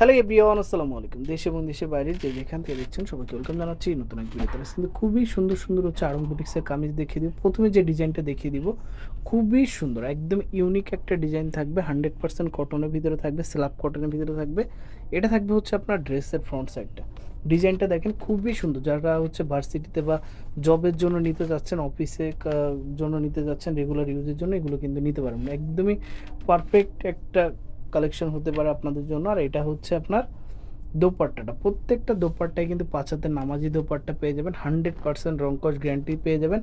Hello everyone আসসালামু আলাইকুম। দেশ এবং দেশের বাইরে যে যেখান থেকে দেখছেন সবাইকে ওয়েলকাম জানাচ্ছি নতুন এক ভিডিওতে কিন্তু খুবই সুন্দর সুন্দর হচ্ছে আরং বুটিক্সের কামিজ দেখিয়ে দিব। প্রথমে যে ডিজাইনটা দেখিয়ে দিব, খুবই সুন্দর, একদম ইউনিক একটা ডিজাইন থাকবে। হান্ড্রেড পার্সেন্ট কটনের ভিতরে থাকবে স্ল্যাব কটনের ভিতরে থাকবে। এটা থাকবে হচ্ছে আপনার ড্রেসের ফ্রন্ট সাইডটা ডিজাইনটা দেখেন, খুবই সুন্দর। যারা হচ্ছে ভার্সিটিতে বা জবের জন্য নিতে যাচ্ছেন অফিসে জন্য নিতে যাচ্ছেন রেগুলার ইউজের জন্য এগুলো কিন্তু নিতে পারবেন একদমই পারফেক্ট একটা কালেকশন হতে পারে আপনাদের জন্য। আর এটা হচ্ছে আপনার দোপাট্টাটা। প্রত্যেকটা দোপাট্টায় কিন্তু পাঁচ হাতের নামাজি দোপাট্টা পেয়ে যাবেন। হান্ড্রেড পার্সেন্ট রংকশ গ্যারান্টি পেয়ে যাবেন।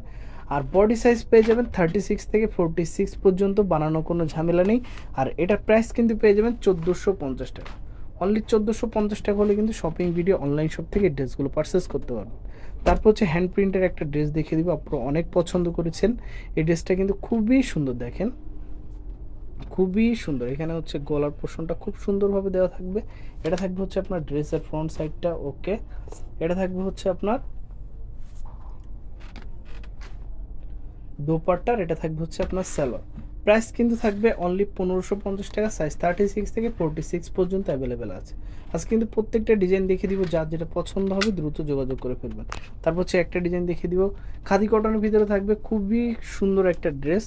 আর বডি সাইজ পেয়ে যাবেন থার্টি সিক্স থেকে ফোরটি সিক্স পর্যন্ত, বানানো কোনো ঝামেলা নেই। আর এটার প্রাইস কিন্তু পেয়ে যাবেন চোদ্দোশো পঞ্চাশ টাকা। অনলি চোদ্দোশো পঞ্চাশ টাকা হলে কিন্তু শপিং ভিডিও অনলাইন শপ থেকে ড্রেসগুলো পারচেস করতে পারবেন। তারপর হচ্ছে হ্যান্ড প্রিন্টের একটা ড্রেস দেখিয়ে দিব। আপনারা অনেক পছন্দ করেছেন। এই ড্রেসটা কিন্তু খুবই সুন্দর দেখেন। খুবই সুন্দর। এখানে হচ্ছে গলার পোর্শনটা খুব সুন্দরভাবে দেওয়া থাকবে। এটা থাকবে হচ্ছে আপনার ড্রেসের ফ্রন্ট সাইডটা ওকে এটা থাকবে হচ্ছে আপনার দোপাট্টার, এটা থাকবে হচ্ছে আপনার স্যালোয়ার প্রাইস কিন্তু থাকবে অনলি পনেরোশো পঞ্চাশ টাকা সাইজ থার্টি সিক্স থেকে ফোরটি সিক্স পর্যন্ত অ্যাভেলেবেল আছে। আজকে কিন্তু প্রত্যেকটা ডিজাইন দেখিয়ে দিব, যার যেটা পছন্দ হবে দ্রুত যোগাযোগ করে ফেলবেন। তারপর হচ্ছে একটা ডিজাইন দেখিয়ে দিব। খাদি কটনের ভিতরে থাকবে খুবই সুন্দর একটা ড্রেস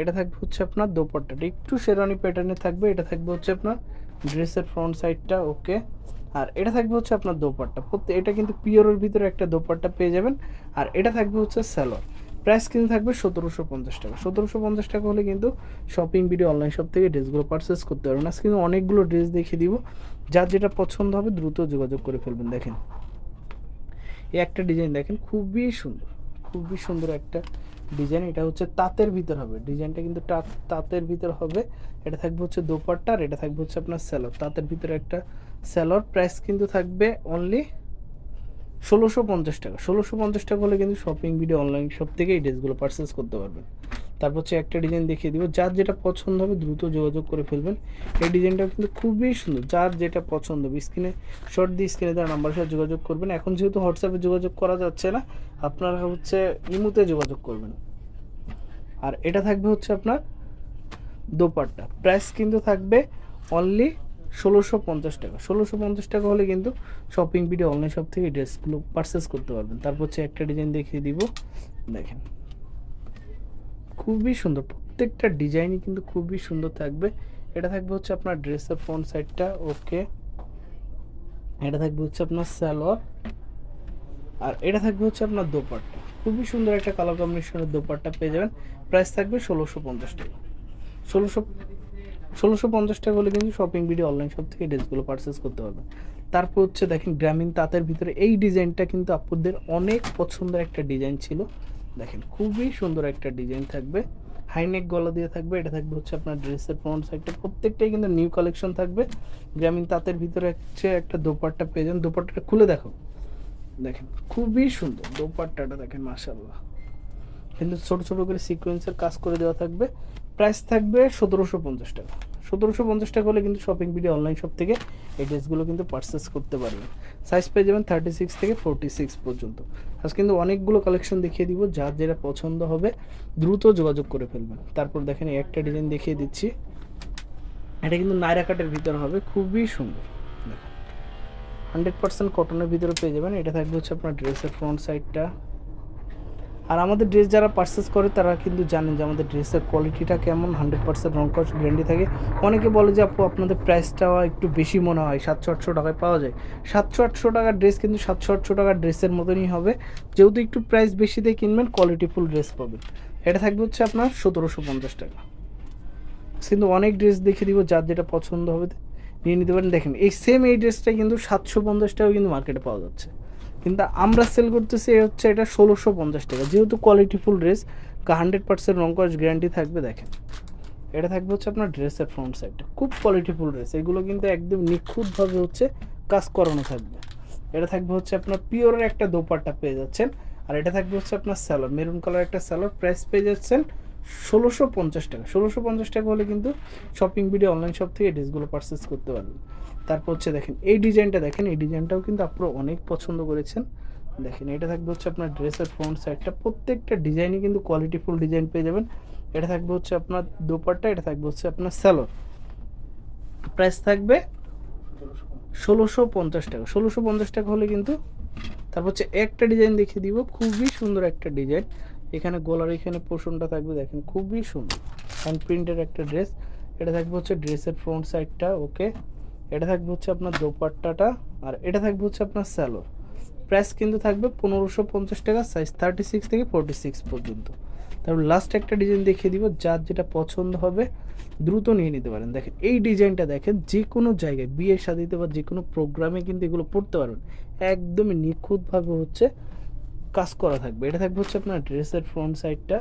এটা থাকবে হচ্ছে আপনার দোপাট্টাটা একটু শেরানি প্যাটার্নে থাকবে, এটা থাকবে হচ্ছে আপনার ড্রেসের ফ্রন্ট সাইডটা ওকে আর এটা থাকবে হচ্ছে আপনার দোপাট্টা। প্রত্যেক এটা কিন্তু পিওরের ভিতরে একটা দোপাট্টা পেয়ে যাবেন। আর এটা থাকবে হচ্ছে স্যালোয়ার প্রাইস কিন্তু থাকবে সতেরোশো পঞ্চাশ টাকা। সতেরোশো পঞ্চাশ টাকা হলে কিন্তু শপিং ভিডিও অনলাইন শপ থেকে ড্রেসগুলো পারচেস করতে পারবেন। আজকে কিন্তু অনেকগুলো ড্রেস দেখিয়ে দিব। যার যেটা পছন্দ হবে দ্রুত যোগাযোগ করে ফেলবেন। দেখেন, এই একটা ডিজাইন দেখেন, খুবই সুন্দর। খুবই সুন্দর একটা ডিজাইন এটা হচ্ছে তাঁতের ভিতর হবে। ডিজাইনটা কিন্তু তাঁতের ভিতর হবে, এটা থাকবে হচ্ছে দোপাট্টা আর এটা থাকবে হচ্ছে আপনার স্যালোর। তাঁতের ভিতরে একটা স্যালোর প্রাইস কিন্তু থাকবে অনলি ষোলোশো পঞ্চাশ টাকা। ষোলোশো পঞ্চাশ টাকা হলে কিন্তু শপিং ভিডিও অনলাইন শপ থেকে এই ড্রেসগুলো পারচেস করতে পারবেন। তারপর হচ্ছে একটা ডিজাইন দেখিয়ে দিব। যার যেটা পছন্দ হবে দ্রুত যোগাযোগ করে ফেলবেন। এই ডিজাইনটা কিন্তু খুবই সুন্দর। যার যেটা পছন্দ হবে স্ক্রিনে শর্ট দিয়ে স্ক্রিনে তার নাম্বারের সাথে যোগাযোগ করবেন। এখন যেহেতু হোয়াটসঅ্যাপে যোগাযোগ করা যাচ্ছে না আপনারা হচ্ছে ইমুতে যোগাযোগ করবেন। আর এটা থাকবে হচ্ছে আপনার দোপাট্টা। প্রাইস কিন্তু থাকবে অনলি ষোলোশো পঞ্চাশ টাকা। ষোলোশো পঞ্চাশ টাকা হলে কিন্তু শপিং ভিডিও অনলাইন শপ থেকে ড্রেসগুলো পারচেস করতে পারবেন। তারপর হচ্ছে একটা ডিজাইন দেখিয়ে দিব। দেখেন। খুবই সুন্দর। প্রত্যেকটা ডিজাইনই কিন্তু খুবই সুন্দর থাকবে। এটা থাকবে হচ্ছে আপনার ড্রেসের ফ্রন্ট সাইডটা ওকে এটা থাকবে হচ্ছে আপনার সালোয়ার আর এটা থাকবে হচ্ছে আপনার দোপাট্টা। খুবই সুন্দর একটা কালার কম্বিনেশনের দোপাট্টা পেয়ে যাবেন। প্রাইস থাকবে ষোলোশো পঞ্চাশ টাকা। ষোলোশো ষোলোশো পঞ্চাশ টাকা হলে কিন্তু শপিং ভিডিও অনলাইন শপ থেকে ড্রেসগুলো পারচেস করতে পারবেন। তারপর হচ্ছে দেখেন গ্রামীণ তাঁতের ভিতরে এই ডিজাইনটা কিন্তু আপুদের অনেক পছন্দের একটা ডিজাইন ছিল। দেখেন খুবই সুন্দর একটা ডিজাইন থাকবে। হাইনেক গলা দিয়ে থাকবে। এটা থাকবে হচ্ছে আপনার ড্রেসের ফ্রন্ট সাইডটা প্রত্যেকটাই কিন্তু নিউ কালেকশন থাকবে। গ্রামীণ তাঁতের ভিতরে হচ্ছে একটা দোপাট্টা পেয়ে যান দোপাট্টাটা খুলে দেখো। দেখেন, খুবই সুন্দর। দোপাট্টাটা দেখেন মাশাল্লাহ কিন্তু ছোট ছোট করে সিকোয়েন্সের কাজ করে দেওয়া থাকবে। প্রাইস থাকবে সতেরোশো পঞ্চাশ টাকা। সতেরোশো পঞ্চাশ টাকা হলে কিন্তু শপিং ভিডিও অনলাইন শপ থেকে এই ড্রেসগুলো কিন্তু পারচেস করতে পারবেন। সাইজ পেয়ে যাবেন থার্টি সিক্স থেকে ফোরটি সিক্স পর্যন্ত। আজ কিন্তু অনেকগুলো কালেকশন দেখিয়ে দিব, যার যেটা পছন্দ হবে, দ্রুত যোগাযোগ করে ফেলবেন। তারপর দেখেন একটা ডিজাইন দেখিয়ে দিচ্ছি। এটা কিন্তু নায়রা কাটের ভিতর হবে, খুবই সুন্দর। হান্ড্রেড পার্সেন্ট কটনের ভিতরে পেয়ে যাবেন। এটা থাকবে হচ্ছে আপনার ড্রেসের ফ্রন্ট সাইডটা আর আমাদের ড্রেস যারা পারচেস করে, তারা কিন্তু জানেন যে আমাদের ড্রেসের কোয়ালিটিটা কেমন, হান্ড্রেড পার্সেন্ট রং কস গ্যারান্টি থাকে। অনেকে বলে যে, আপু, আপনাদের প্রাইসটা একটু বেশি মনে হয়, সাতশো আটশো টাকায় পাওয়া যায়। সাতশো আটশো টাকার ড্রেস কিন্তু সাতশো আটশো টাকার ড্রেসের মতনই হবে। যেহেতু একটু প্রাইস বেশি দিয়ে কিনবেন কোয়ালিটিফুল ড্রেস পাবেন। এটা থাকবে হচ্ছে আপনার সতেরোশো পঞ্চাশ টাকা। কিন্তু অনেক ড্রেস দেখে দিব যার যেটা পছন্দ হবে নিয়ে নিতে পারেন। দেখেন, এই সেম এই ড্রেসটা কিন্তু সাতশো পঞ্চাশ টাকাও কিন্তু মার্কেটে পাওয়া যাচ্ছে। কিন্তু আমরা সেল করতেছি হচ্ছে এটা ষোলোশো পঞ্চাশ টাকা। যেহেতু কোয়ালিটিফুল ড্রেস হান্ড্রেড পার্সেন্ট রং কস গ্যারান্টি থাকবে, দেখেন। এটা থাকবে হচ্ছে আপনার ড্রেসের ফ্রন্ট সাইডটা খুব কোয়ালিটিফুল ড্রেস এগুলো কিন্তু একদম নিখুঁতভাবে হচ্ছে কাজ করানো থাকবে। এটা থাকবে হচ্ছে আপনার পিওরের একটা দোপাট্টা পেয়ে যাচ্ছেন। আর এটা থাকবে হচ্ছে আপনার স্যালোর মেরুন কালার একটা স্যালোর প্রাইস পেয়ে যাচ্ছেন ষোলোশো পঞ্চাশ টাকা। ষোলোশো পঞ্চাশ টাকা হলে কিন্তু শপিং ভিডিও অনলাইন শপ থেকে ড্রেসগুলো পারচেস করতে পারবেন। তারপর হচ্ছে দেখেন, এই ডিজাইনটা দেখেন, এই ডিজাইনটাও কিন্তু আপনারা অনেক পছন্দ করেছেন। দেখেন, এটা থাকবে হচ্ছে আপনার ড্রেসের ফ্রন্ট সাইডটা প্রত্যেকটা ডিজাইনই কিন্তু কোয়ালিটিফুল ডিজাইন পেয়ে যাবেন। এটা থাকবে হচ্ছে আপনার দোপাট্টা, এটা থাকবে হচ্ছে আপনার স্যালোর প্রাইস থাকবে ষোলোশো পঞ্চাশ টাকা। ষোলোশো পঞ্চাশ টাকা হলে কিন্তু তারপর হচ্ছে একটা ডিজাইন দেখিয়ে দিব। খুবই সুন্দর একটা ডিজাইন। এখানে গলার এখানে পোষণটা থাকবে, দেখেন খুবই সুন্দর। হ্যান্ড প্রিন্টের একটা ড্রেস এটা থাকবে হচ্ছে ড্রেসের ফ্রন্ট সাইডটা ওকে এটা থাকবে হচ্ছে আপনার দোপাট্টাটা, আর এটা থাকবে হচ্ছে আপনার স্যালোর প্রাইস কিন্তু থাকবে পনেরোশো পঞ্চাশ টাকা সাইজ থার্টি সিক্স থেকে ফোরটি সিক্স পর্যন্ত। তারপর লাস্ট একটা ডিজাইন দেখিয়ে দিব, যার যেটা পছন্দ হবে, দ্রুত নিয়ে নিতে পারেন। দেখেন, এই ডিজাইনটা দেখেন যে কোনো জায়গায় বিয়ের সাদিতে বা যে কোনো প্রোগ্রামে কিন্তু এগুলো পড়তে পারবেন। একদমই নিখুঁতভাবে হচ্ছে কাজ করা থাকবে। এটা থাকবে হচ্ছে আপনার ড্রেসের ফ্রন্ট সাইডটা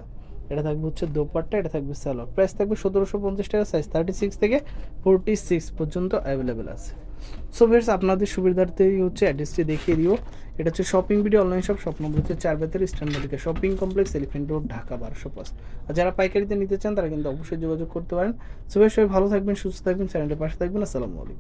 এটা থাকবে হচ্ছে দোপাট্টা, এটা থাকবে সালোয়ার। প্রাইস থাকবে সতেরোশো পঞ্চাশ টাকা সাইজ থার্টি সিক্স থেকে ফোরটি সিক্স পর্যন্ত অ্যাভেলেবেল আছে। সো ভিউয়ার্স আপনাদের সুবিধার্থেই হচ্ছে অ্যাড্রেসটি দেখিয়ে দিও। এটা হচ্ছে শপিং ভিডিও অনলাইন শপ স্বপ্ন হচ্ছে চার বেতের eastern medical shopping complex elephant road Dhaka বারোশো পাঁচ। আর যারা পাইকারিতে নিতে চান, তারা কিন্তু অবশ্যই যোগাযোগ করতে পারেন। সো সবাই ভালো থাকবেন, সুস্থ থাকবেন চ্যানেলের পাশে থাকবেন, আসসালামু আলাইকুম।